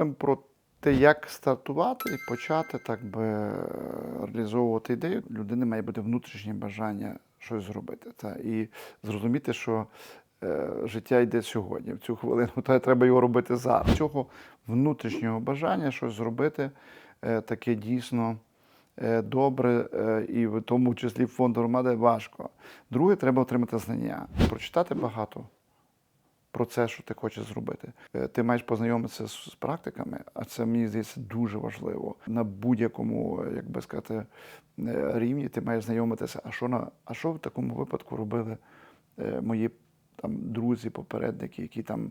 говоримо про те, як стартувати і почати так би е, реалізовувати ідею, людини має бути внутрішнє бажання щось зробити. Та, і зрозуміти, що е, життя йде сьогодні, в цю хвилину, та треба його робити зараз. Цього внутрішнього бажання щось зробити е, таке дійсно е, добре, е, і в тому числі фонд громади важко. Друге, треба отримати знання, прочитати багато про це, що ти хочеш зробити. Е, Ти маєш познайомитися з практиками, а це мені здається дуже важливо. На будь-якому, е, як би сказати, е, рівні ти маєш знайомитися. А що на а що в такому випадку робили мої там друзі, попередники, які там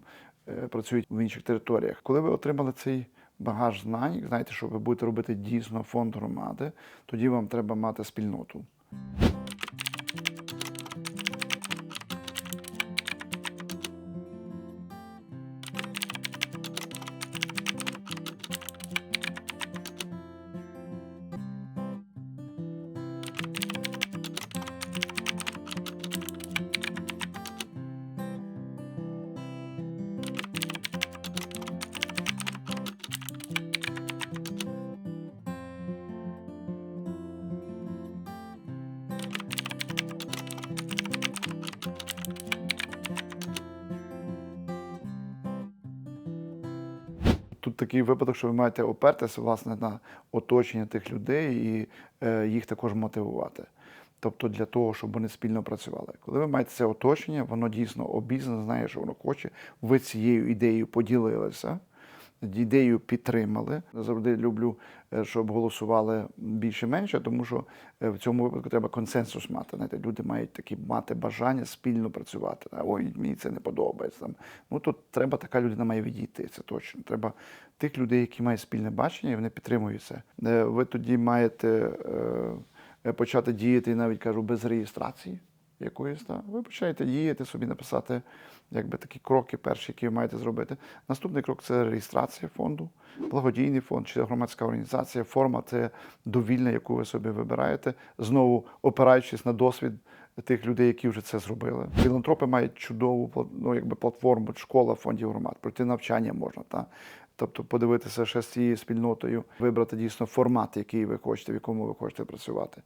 працюють в інших територіях? Коли ви отримали цей багаж знань, знаєте, що ви будете робити дійсно фонд громади, тоді вам треба мати спільноту. Тут такий випадок, що ви маєте опертися власне на оточення тих людей і е, їх також мотивувати. Тобто для того, щоб вони спільно працювали. Коли ви маєте це оточення, воно дійсно обізнано, знає, що воно хоче. Ви цією ідеєю поділилися, ідею підтримали. Завжди люблю, е, щоб голосували більше-менше, тому що е, в цьому випадку треба консенсус мати. Знаєте, люди мають такі мати бажання спільно працювати. Ой, мені це не подобається. Ну тут треба така людина має відійти. Це точно. Треба тих людей, які мають спільне бачення, і вони підтримують це. Е, Ви тоді маєте почати діяти, навіть кажу, без реєстрації якоїсь. Та. Ви починаєте діяти, собі написати якби такі кроки перші, які ви маєте зробити. Наступний крок це реєстрація фонду, благодійний фонд чи громадська організація. Форма це довільна, яку ви собі вибираєте, знову опираючись на досвід тих людей, які вже це зробили. Філантропи мають чудову ну, якби, платформу, школа фондів громад, пройти навчання можна. Та? Тобто подивитися ще з цією спільнотою, вибрати дійсно формат, який ви хочете, в якому ви хочете працювати.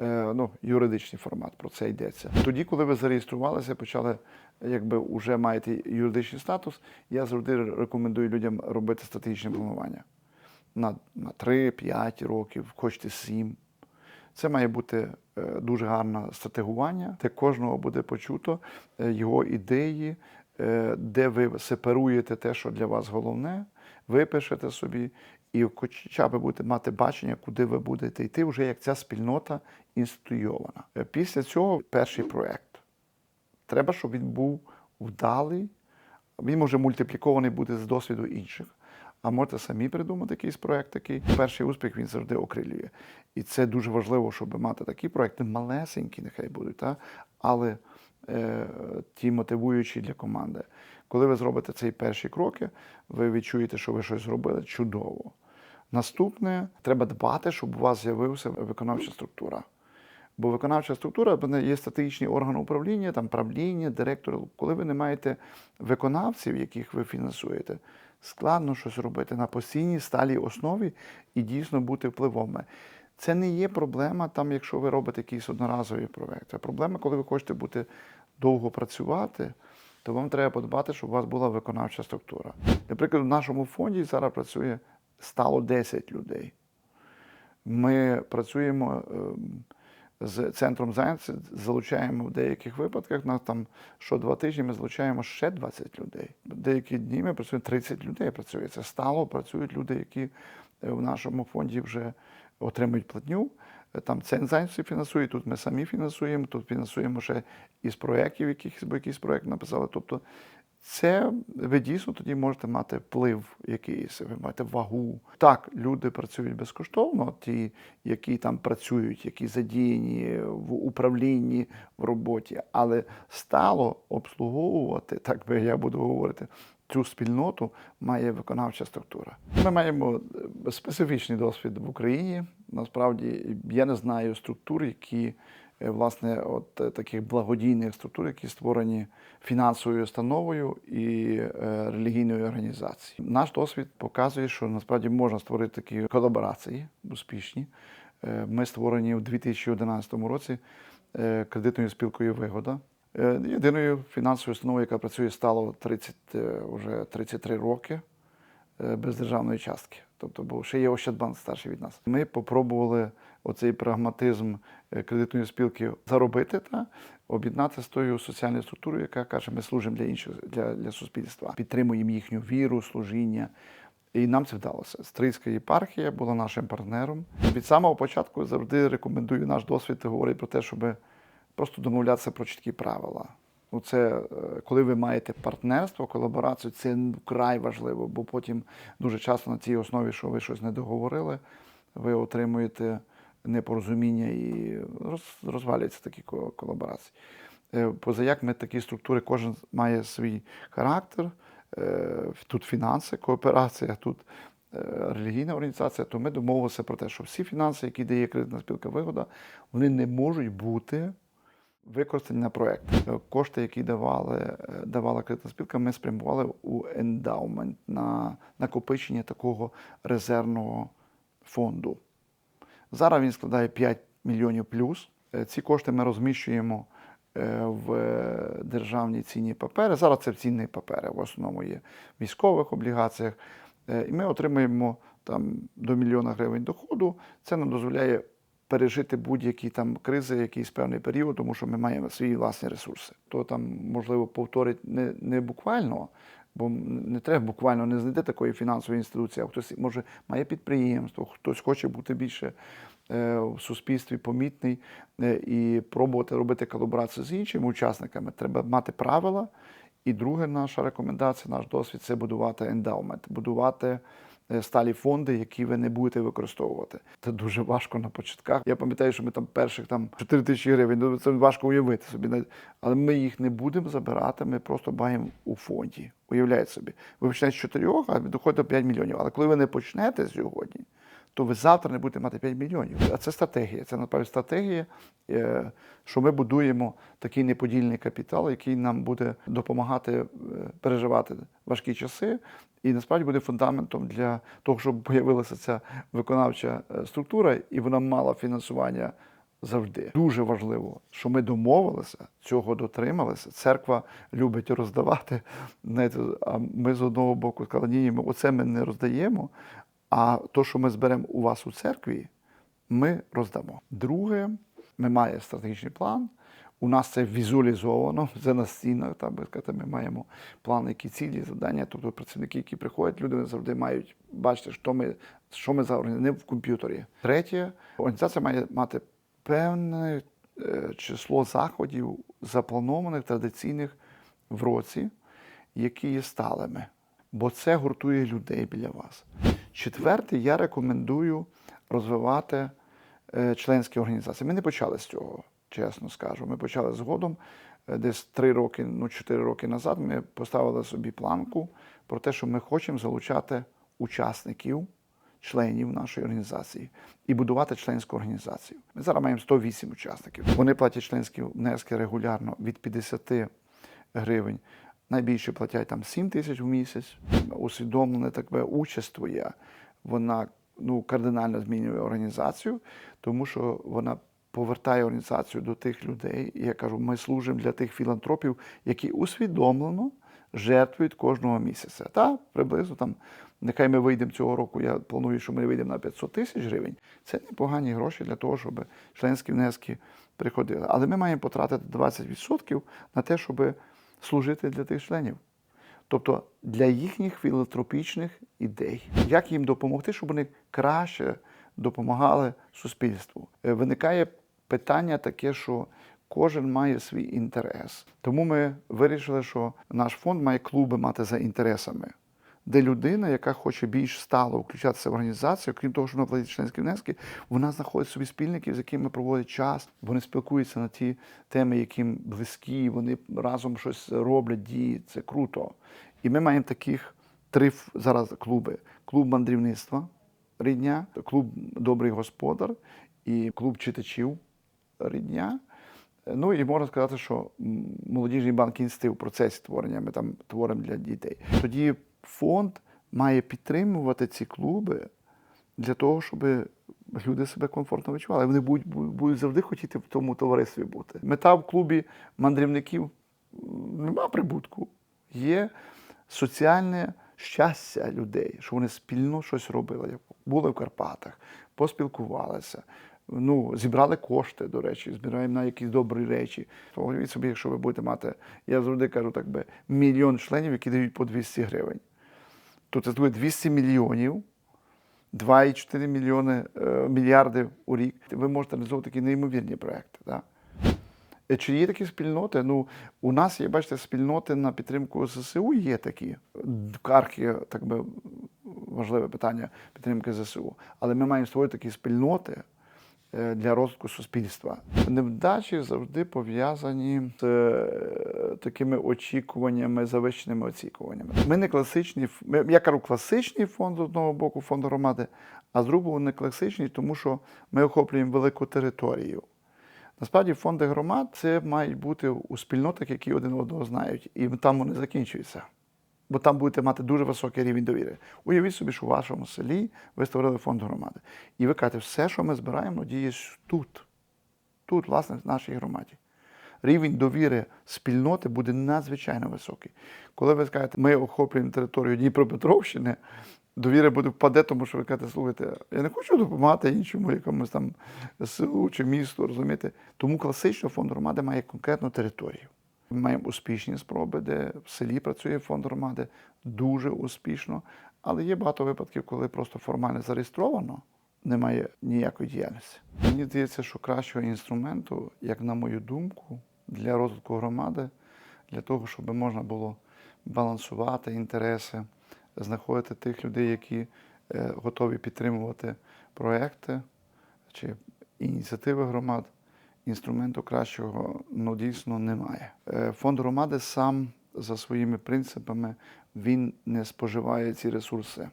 Е, ну, юридичний формат, про це йдеться. Тоді, коли ви зареєструвалися, почали, якби вже маєте юридичний статус, я завжди рекомендую людям робити стратегічне планування на, на 3-5 років, хочете 7. Це має бути е, дуже гарне стратегування, де кожного буде почуто е, його ідеї, де ви сепаруєте те, що для вас головне, ви пишете собі, і хоча б будете мати бачення, куди ви будете йти, вже як ця спільнота інституйована. Е, Після цього перший проєкт. Треба, щоб він був вдалий. Він може мультиплікований бути з досвіду інших. А можете самі придумати якийсь проєкт такий. Перший успіх він завжди окрилює. І це дуже важливо, щоб мати такі проєкти, малесенькі, нехай будуть, та? але е, ті мотивуючі для команди. Коли ви зробите цей перші кроки, ви відчуєте, що ви щось зробили чудово. Наступне треба дбати, щоб у вас з'явився виконавча структура. Бо виконавча структура є стратегічні органи управління, там правління, директори. Коли ви не маєте виконавців, яких ви фінансуєте, складно щось робити на постійній сталій основі і дійсно бути впливовими. Це не є проблема, там, якщо ви робите якийсь одноразовий проект. А проблема, коли ви хочете бути довго працювати, то вам треба подбати, щоб у вас була виконавча структура. Наприклад, в нашому фонді зараз працює стало 10 людей. Ми працюємо ем, з центром зайнятості, залучаємо в деяких випадках, на там що два тижні ми залучаємо ще 20 людей. Деякі дні ми працюємо 30 людей. Працює це стало. Працюють люди, які е, в нашому фонді вже отримують платню. Е, Там центр зайнятості фінансує, тут ми самі фінансуємо, тут фінансуємо ще із проєктів, якихось, бо якийсь проєкт написали. Тобто це ви дійсно тоді можете мати вплив якийсь, ви маєте вагу. Так, люди працюють безкоштовно, ті, які там працюють, які задіяні в управлінні в роботі, але стало обслуговувати, так би я буду говорити, цю спільноту має виконавча структура. Ми маємо е, специфічний досвід в Україні. Насправді я не знаю структур, які е, власне от е, таких благодійних структур, які створені фінансовою установою і е, релігійною організацією. Наш досвід показує, що насправді можна створити такі колаборації успішні. Ми створені у 2011 році кредитною спілкою Вигода. Єдиною фінансовою установою, яка працює стало 30, е, вже 33 роки без державної частки. Тобто, бо ще є Ощадбанк старший від нас. Ми попробували оцей прагматизм е, кредитної спілки заробити та об'єднати з тою соціальною структурою, яка каже, ми служимо для інших для, для суспільства, підтримуємо їхню віру, служіння. І нам це вдалося. Стрийська єпархія була нашим партнером. Від самого початку завжди рекомендую наш досвід говорить про те, щоб просто домовлятися про чіткі правила. Ну, це е, коли ви маєте партнерство, колаборацію, це вкрай важливо, бо потім дуже часто на цій основі, що ви щось не договорили, ви отримуєте непорозуміння і роз, розвалюються такі колаборації. Е, Позаяк ми такі структури, кожен має свій характер. Е, Тут фінанси, кооперація, тут релігійна організація, то ми домовилися про те, що всі фінанси, які дає кредитна спілка вигода, вони не можуть бути використані на проект. Е, Кошти, які давали, е, давала кредитна спілка, ми спрямували у ендаумент на накопичення такого резервного фонду. Зараз він складає 5 мільйонів плюс. Е, Ці кошти ми розміщуємо в державні цінні папери. Зараз це цінні папери, в основному є в військових облігаціях. І ми отримуємо там до мільйона гривень доходу. Це нам дозволяє пережити будь-які там кризи, якийсь певний період, тому що ми маємо свої власні ресурси. То там, можливо, повторить не, не буквально, бо не треба буквально не знайти такої фінансової інституції, а хтось може має підприємство, хтось хоче бути більше е, в суспільстві помітний е, і пробувати робити колаборацію з іншими учасниками. Треба мати правила. І друга наша рекомендація, наш досвід це будувати ендаумент, будувати сталі фонди, які ви не будете використовувати. Це дуже важко на початках. Я пам'ятаю, що ми там перших там 4 тисячі гривень, ну, це важко уявити собі. Але ми їх не будемо забирати, ми просто маємо у фонді. Уявляєте собі, ви почнете з 4, а доходите до 5 мільйонів. Але коли ви не почнете сьогодні, то ви завтра не будете мати 5 мільйонів. А це стратегія. Це насправді стратегія, е, що ми будуємо такий неподільний капітал, який нам буде допомагати е, переживати важкі часи, і насправді буде фундаментом для того, щоб появилася ця виконавча е, структура, і вона мала фінансування. Завжди дуже важливо, що ми домовилися, цього дотрималися. Церква любить роздавати. Знаєте, а ми з одного боку сказали, ні, ми оце ми не роздаємо. А то, що ми зберемо у вас у церкві, ми роздамо. Друге, ми маємо стратегічний план. У нас це візуалізовано, це на стінах. Там, ми маємо план, які цілі, завдання. Тобто працівники, які приходять, люди завжди мають бачити, що ми, що ми за організація, в комп'ютері. Третє, організація має мати певне е, число заходів, запланованих традиційних в році, які є сталими. Бо це гуртує людей біля вас. Четверте, я рекомендую розвивати е, членські організації. Ми не почали з цього, чесно скажу. Ми почали згодом. Е, Десь три роки, ну чотири роки назад ми поставили собі планку про те, що ми хочемо залучати учасників, членів нашої організації і будувати членську організацію. Ми зараз маємо 108 учасників. Вони платять членські внески регулярно від 50 гривень. Найбільше платять там 7 тисяч в місяць. Усвідомлене таке участь твоя, вона ну, кардинально змінює організацію, тому що вона повертає організацію до тих людей. І я кажу, ми служимо для тих філантропів, які усвідомлено жертвують кожного місяця. Та приблизно там, нехай ми вийдемо цього року. Я планую, що ми вийдемо на 500 тисяч гривень. Це непогані гроші для того, щоб членські внески приходили. Але ми маємо потратити 20% на те, щоб служити для тих членів. Тобто для їхніх філантропічних ідей. Як їм допомогти, щоб вони краще допомагали суспільству? Е, Виникає питання таке, що кожен має свій інтерес. Тому ми вирішили, що наш фонд має клуби мати за інтересами. Де людина, яка хоче більш стало включатися в організацію, крім того, що вона платить членські внески, вона знаходить собі спільників, з якими проводить час. Вони спілкуються на ті теми, які близькі, вони разом щось роблять, діють. Це круто. І ми маємо таких три зараз клуби: клуб мандрівництва рідня, клуб Добрий господар і клуб читачів рідня. Ну і можна сказати, що молодіжний банк інститут в процесі створення ми там творимо для дітей. Тоді фонд має підтримувати ці клуби для того, щоб люди себе комфортно відчували. Вони будуть, будуть, завжди хотіти в тому товаристві бути. Мета в клубі мандрівників нема прибутку. Є соціальне щастя людей, що вони спільно щось робили. Як Були в Карпатах, поспілкувалися. Ну, зібрали кошти, до речі, збираємо на якісь добрі речі. Уявіть собі, якщо ви будете мати, я завжди кажу так би, мільйон членів, які дають по 200 гривень. То це буде 200 мільйонів, 2,4 мільйони е, мільярди у рік. Ви можете реалізовувати такі неймовірні проекти. Да? Е, Чи є такі спільноти? Ну, у нас є, бачите, спільноти на підтримку ЗСУ є такі. Кархи, так би важливе питання підтримки ЗСУ. Але ми маємо створити такі спільноти для розвитку суспільства. Невдачі завжди пов'язані з е, такими очікуваннями, завищеними очікуваннями. Ми не класичні, ми- я кажу, класичний фонд з одного боку, фонд громади, а з другого не класичний, тому що ми охоплюємо велику територію. Насправді фонди громад це мають бути у спільнотах, які один одного знають, і там вони закінчуються. Бо там будете мати дуже високий рівень довіри. Уявіть собі, що у вашому селі ви створили фонд громади. І ви кажете, все, що ми збираємо, діє тут, тут, власне, в нашій громаді. Рівень довіри спільноти буде надзвичайно високий. Коли ви скажете, ми охоплюємо територію Дніпропетровщини, довіра буде впаде, тому що ви кажете, слухайте, я не хочу допомагати іншому якомусь там селу чи місту, розумієте? Тому класично фонд громади має конкретну територію. Ми маємо успішні спроби, де в селі працює фонд громади дуже успішно, але є багато випадків, коли просто формально зареєстровано, немає ніякої діяльності. Мені здається, що кращого інструменту, як на мою думку, для розвитку громади, для того, щоб можна було балансувати інтереси, знаходити тих людей, які е, готові підтримувати проекти чи ініціативи громад. Інструменту кращого ну, дійсно немає. Е, Фонд громади сам за своїми принципами він не споживає ці ресурси,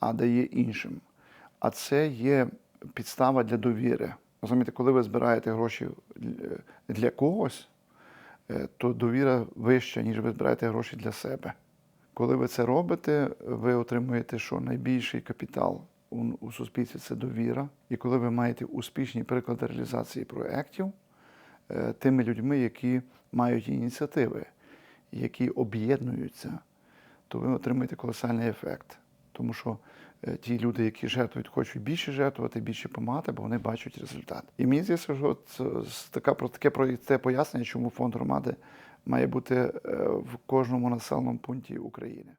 а дає іншим. А це є підстава для довіри. Розумієте, коли ви збираєте гроші для- когось, е, то довіра вища, ніж ви збираєте гроші для себе. Коли ви це робите, ви отримуєте, що найбільший капітал у, суспільстві це довіра. І коли ви маєте успішні приклади реалізації проєктів е, тими людьми, які мають ініціативи, які об'єднуються, то ви отримаєте колосальний ефект. Тому що е, ті люди, які жертвують, хочуть більше жертвувати, більше допомагати, бо вони бачать результат. І мені здається, що така про таке про це пояснення, чому фонд громади має бути е, в кожному населеному пункті України.